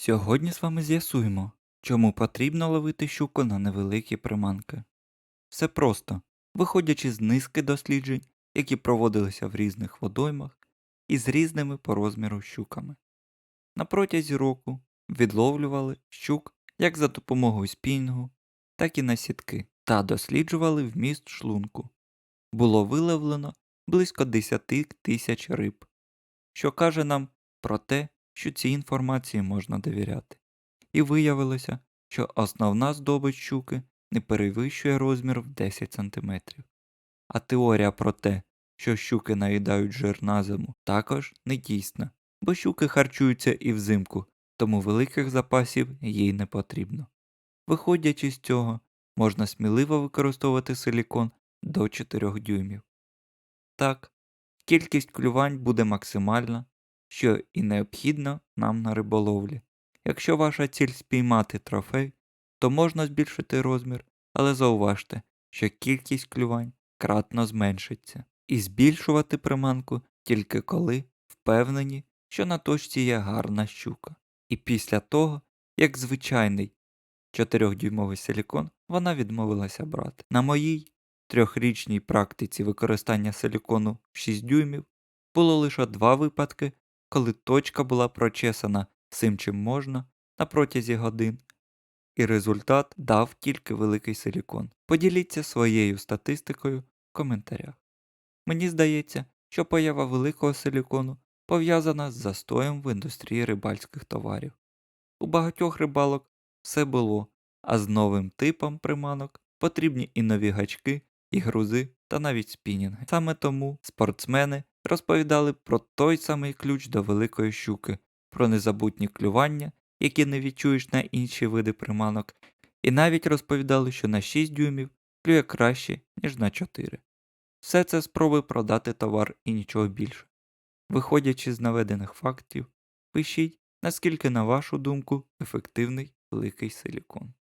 Сьогодні з вами з'ясуємо, чому потрібно ловити щуку на невеликі приманки. Все просто, виходячи з низки досліджень, які проводилися в різних водоймах і з різними по розміру щуками. На протязі року відловлювали щук як за допомогою спінінгу, так і на сітки та досліджували вміст шлунку. Було виловлено близько 10 тисяч риб, що каже нам про те, що цій інформації можна довіряти. І виявилося, що основна здобич щуки не перевищує розмір в 10 см. А теорія про те, що щуки наїдають жир на зиму, також не дійсна, бо щуки харчуються і взимку, тому великих запасів їй не потрібно. Виходячи з цього, можна сміливо використовувати силікон до 4 дюймів. Так, кількість клювань буде максимальна, що і необхідно нам на риболовлі. Якщо ваша ціль спіймати трофей, то можна збільшити розмір, але зауважте, що кількість клювань кратно зменшиться. І збільшувати приманку тільки коли впевнені, що на точці є гарна щука. І після того, як звичайний 4-дюймовий силікон вона відмовилася брати. На моїй трьохрічній практиці використання силікону в 6 дюймів було лише два випадки, коли точка була прочесана всім чим можна на протязі годин, і результат дав тільки великий силікон. Поділіться своєю статистикою в коментарях. Мені здається, що поява великого силікону пов'язана з застоєм в індустрії рибальських товарів. У багатьох рибалок все було, а з новим типом приманок потрібні і нові гачки, і грузи та навіть спінінги. Саме тому спортсмени розповідали про той самий ключ до великої щуки, про незабутні клювання, які не відчуєш на інші види приманок, і навіть розповідали, що на 6 дюймів клює краще, ніж на 4. Все це спроби продати товар і нічого більше. Виходячи з наведених фактів, пишіть, наскільки, на вашу думку, ефективний великий силікон.